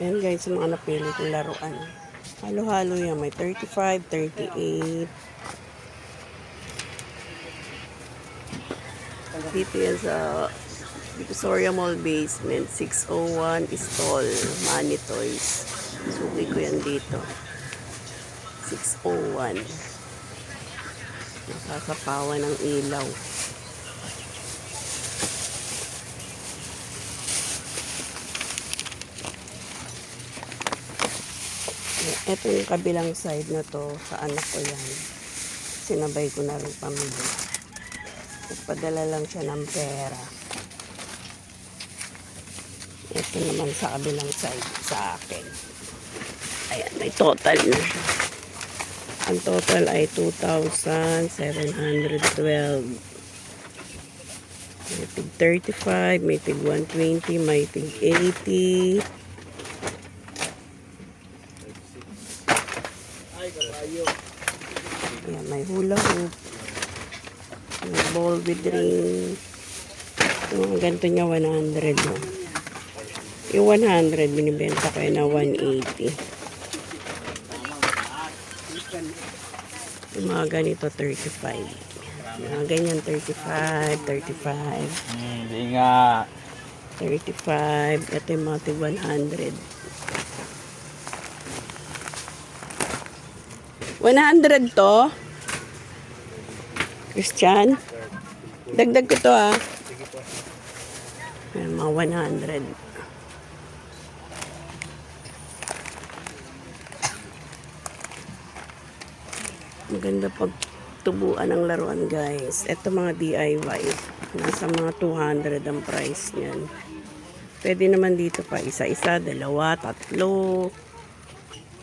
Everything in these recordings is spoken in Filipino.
Ayan guys, yung mga napili kong laruan. Halo-halo yan. May 35, 38. Dito yan sa Victoria Mall Basement. 601 Stall. Money Toys. Suki ko yan dito. 601. Nakasapawan ng ilaw. Ito yung kabilang side na to sa anak ko yan. Sinabay ko na rin pamilya. Nagpadala lang siya ng pera. Ito naman sa kabilang side sa akin. Ayan, may total na. Ang total ay 2,712. May tig 35, may tig 120, may tig 80. Ayan, may hula hoop. May ball with ring. Yung ganito niya 100 no. Yung 100 binibenta ko yun na 180. Yung mga ganito 35. Yung Mga ganyan 35, 35, Hindi nga. 35. Ito yung mga tig 100. 100 to? Christian? Dagdag ko to ah. Ayan, mga 100. Maganda pag tubuan ng laruan guys. Ito mga DIY. Nasa mga 200 ang price niyan. Pwede naman dito pa isa-isa, dalawa, tatlo.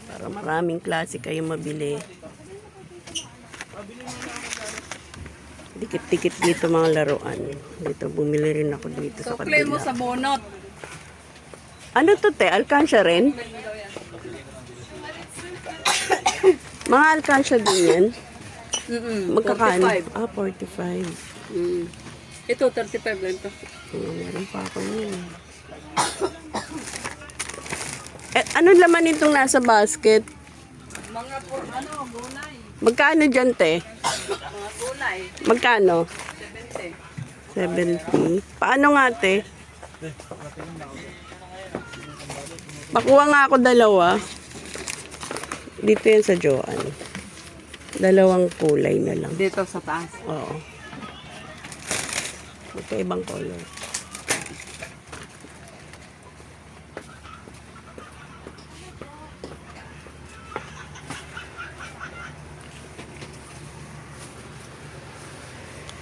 Para maraming klase kayo mabili. Dikit-dikit dito mga laruan. Dito, bumili rin ako dito sa Sukle mo kabila. sa bonot. Ano to te? Alkansya rin? mga alkansya din yan. Magkakano? 45. Ah, 45. Mm. Ito, 35 lang ito. Oh, meron pa ako yun. Eh, ano laman itong nasa basket? Mga por, ano, gulay. Magkano dyan, te? Mga gulay. Magkano? 70. 70. Paano nga, te? Pakuha nga ako dalawa. Dito yan sa Joan. Dalawang kulay na lang. Dito sa taas. Oo. Ito ibang color.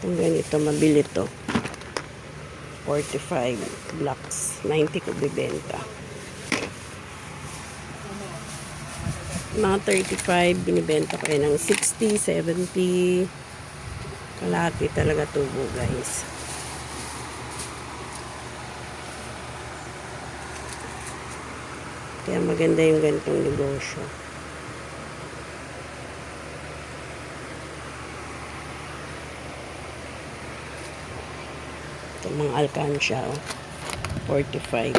Kung ganito, mabili to. 45 blocks. 90 ko bibenta. Mga 35, binibenta ko ng 60, 70. Kalahati talaga tubo, guys. Kaya maganda yung ganitong negosyo. Ito mga alkansya, oh. 45.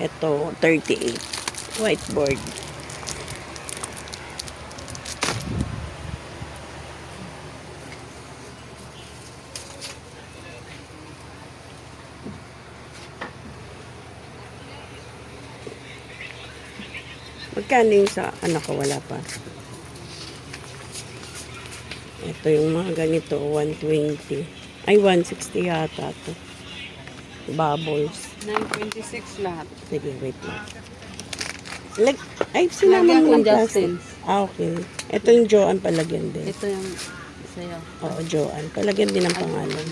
Ito, 38. Whiteboard. Magkano yung sa anak ko? Wala pa. Ito yung mga ganito, 120. Ay, 160 yata to. Bubbles. 926 lahat. Sige, wait lang. Lag ay, sinama mo ng plastic. Ah, okay. Ito yung Joanne palagyan din. Ito yung sa'yo. Oo, Joanne. Palagyan din ang pangalan.